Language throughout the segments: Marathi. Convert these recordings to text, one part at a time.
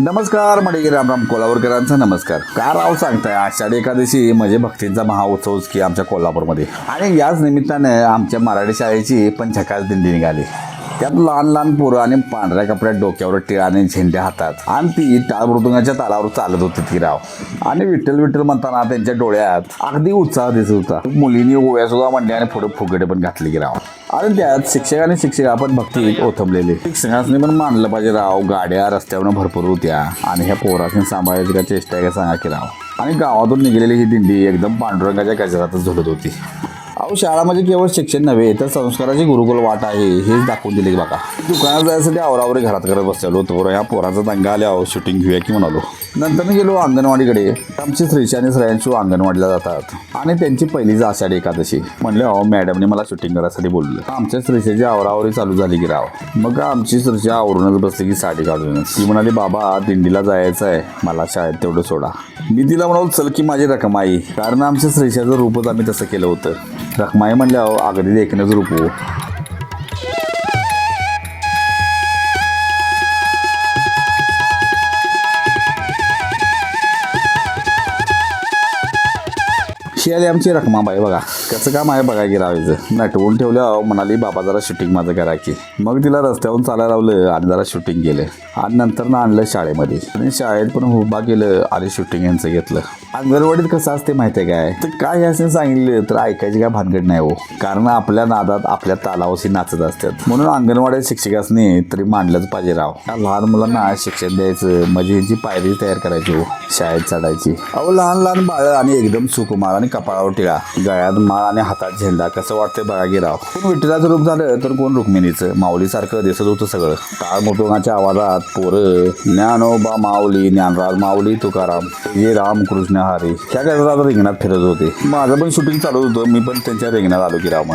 नमस्कार म्हणजे रामराम कोल्हापूरकरांचा नमस्कार. काय राव सांगताय आषाढी एकादशी म्हणजे भक्तींचा महाउत्सवच की आमच्या कोल्हापूरमध्ये. आणि याच निमित्ताने आमच्या मराठी शाळेची पण झकास दिंडी निघाली. त्यात लहान लहान पोरं आणि पांढऱ्या कपड्यात डोक्यावर टिळा आणि झेंडे हातात. आणि ती टाळ मृदुंगाच्या तालावर चालत होती ती राव. आणि विठ्ठल विठ्ठल म्हणताना त्यांच्या डोळ्यात अगदी उत्साह दिसत होता. मुलींनी ओव्या सुद्धा म्हणले आणि पुढे फुगडे पण घातले की राव. आणि त्यात शिक्षक आणि शिक्षिका पण भक्ती ओथंबलेले. शिक्षकांनी पण मानलं पाहिजे राव. गाड्या रस्त्यावरून भरपूर होत्या. आणि ह्या पोरासनी सांभाळायची का चेष्टा आहे का सांगा की राव. आणि गावातून निघालेली ही दिंडी एकदम पांडुरंगाच्या गजरातच झुलत होती. अहो शाळा म्हणजे केवळ शिक्षण नव्हे तर संस्काराची गुरुकुल वाट आहे हेच दाखवून दिले की बघा. दुकानात जायसाठी आवरावरी घरात करत बसलेलो तर या पोराचा दंगा आल्या शूटिंग घेऊया की म्हणालो. नंतर गेलो अंगणवाडीकडे. आमची स्त्रीची आणि स्त्रियांची अंगणवाडीला जातात. आणि त्यांची पहिलीच आषाढी एकादशी. म्हणले अहो मॅडमने मला शूटिंग करायसाठी बोललं आमच्या स्त्रीची आवरावरी चालू झाली की राव. मग आमची स्त्रीची आवरूनच बसली की साडी काढूनच ती म्हणाली बाबा दिंडीला जायचं आहे मला शाळेत तेवढं सोडा. मी तिला म्हणाल चल की माझी रकमाई कारण आमच्या स्त्रीच्याचं रूपच आम्ही तसं केलं होतं. रखमाई म्हणल्यावर अगदी देखण्याचं रूप. ही आली आमची रखमाबाई बघा. कसं काम आहे बघा की राहायचं. नटवून ठेवलं म्हणाली बाबा जरा शूटिंग माझं करा की मग तिला रस्त्यावरून चालायला लावलं आणि जरा शूटिंग केलं. आणि नंतर ना आणलं शाळेमध्ये. आणि शाळेत पण उभा केलं आणि शूटिंग यांचं घेतलं. अंगणवाडीत कसं असते माहिती आहे काय? तर काय असं सांगितलं तर ऐकायची काय भानगड नाही हो. कारण आपल्या नादात आपल्या तालावशी नाचत असतात. म्हणून अंगणवाडी शिक्षकासनी तरी मांडलंच पाहिजे राव. या लहान मुलांना शिक्षण द्यायचं म्हणजे यांची पायरी तयार करायची हो शाळेत चढायची. अहो लहान लहान बाळ आणि एकदम सुकुमार आणि कपाळावर टिळा गळ्यात माळ आणि हातात झेंडा कसं वाटतंय बघा की कोण विठ्ठलाचं रूप झालं तर कोण रुक्मिणीचं? माऊलीसारखं दिसत होतं सगळं. टाळ मोटोंगाच्या आवाजात पोरं ज्ञानोबा माऊली ज्ञानराज माऊली तुकाराम जे रामकृष्ण हरी. त्या गजरात रिंगणात फिरत होते. माझं पण शूटिंग चालू होतं मी पण त्यांच्या रिंगणात आलो की राव मग.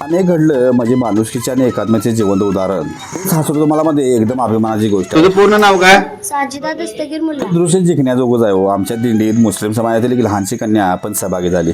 अनेक घडलं म्हणजे माणुसकीच्या आणि एकात्म्याचे जिवंत उदाहरण. हा सुद्धा मला मध्ये एकदम अभिमानाची गोष्ट आहे. तुझं पूर्ण नाव काय? साजिदा दस्तगीर मुल्ला. दृश्य जिंकण्याजोगंच आहे हो. आमच्या दिंडीत मुस्लिम समाजातील एक लहानशी कन्या पण सहभागी झाली.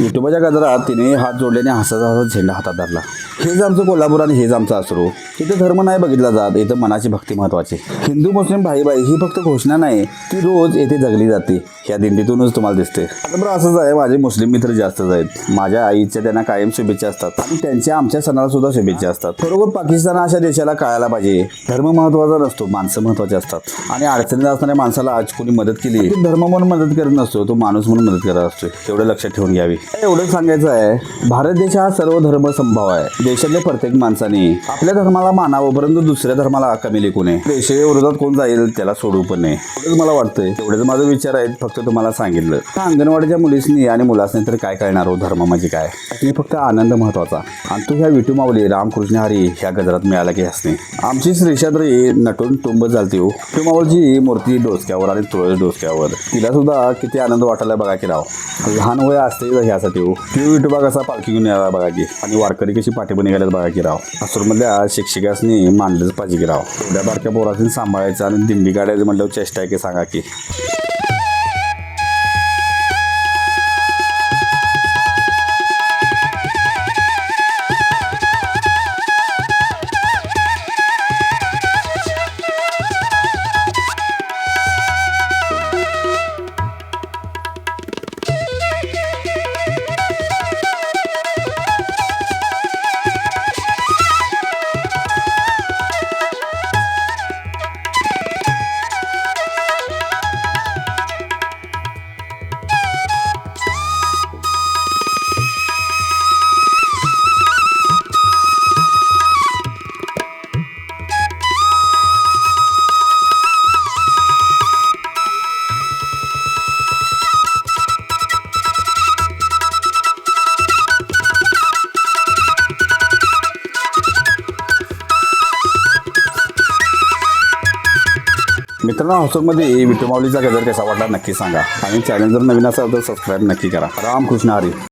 युट्यूबच्या गजरात तिने हात जोडल्याने हसत हसत झेंडा हातात धरला. हेच आमचं कोल्हापूर आणि हेच आमचं असरो इथे धर्म नाही बघितला जात इथं मनाची भक्ती महत्वाची. हिंदू मुस्लिम भाई भाई ही फक्त घोषणा नाही ती रोज येथे जगली जाते. ह्या दिंडीतूनच तुम्हाला दिसते. आता बरं असंच आहे माझे मुस्लिम मित्र जास्तच आहेत. माझ्या आईच्या त्यांना कायम शुभेच्छा असतात. आणि त्यांच्या आमच्या सणाला सुद्धा शुभेच्छा असतात. बरोबर पाकिस्तान अशा देशाला कळायला पाहिजे. धर्म महत्त्वाचा नसतो माणसं महत्त्वाचे असतात. आणि अडचणीत असणाऱ्या माणसाला आज कोणी मदत केली धर्म म्हणून मदत करत नसतो तो माणूस म्हणून मदत करत असतो. तेवढं लक्षात ठेवून घ्यावी. एवढं सांगायचं आहे भारत देश हा सर्व धर्म संभाव आहे. देशातल्या प्रत्येक माणसाने आपल्या धर्माला मानावं परंतु दुसऱ्या धर्माला कमी लेखू नये. देशाच्या विरोधात कोण जाईल त्याला सोडू पण नाही एवढंच मला वाटतंय. एवढेच माझे विचार आहेत फक्त तुम्हाला सांगितलं. तर अंगणवाडीच्या मुलीसनी आणि मुलासनी तर काय कळणार हो? धर्म म्हणजे काय? फक्त आनंद महत्त्वाचा आणि तू ह्या विटू माऊली रामकृष्ण हरी ह्या गजरात मिळाला की हसणे. आमची श्रीषाद्री नटून टुंब चालते हो. विठू माऊलीची मूर्ती डोसक्यावर आणि तुळस डोसक्यावर. तिला सुद्धा किती आनंद वाटायला बघा की राव. लहान वय असते ह्यासाठी हो. ती विठोबा कसा पालखी घेऊन यायला बघा की. आणि वारकरी कशी पाठीपण निघाल्यात बघा की राव. असूरमधल्या शिक्षिकासनी मांडलंच पाहिजे की राव. एवढ्या बारक्या पोरातून सांभाळायचं आणि दिंडी काढायचं म्हटलं चेष्टा आहे की सांगा की. मित्रांनो हॉस्टेलमध्ये विठू माऊलीचा गजर कसा वाटला नक्की सांगा. आणि चॅनल जर नवीन असाल तर सबस्क्राईब नक्की करा. रामकृष्ण हरी.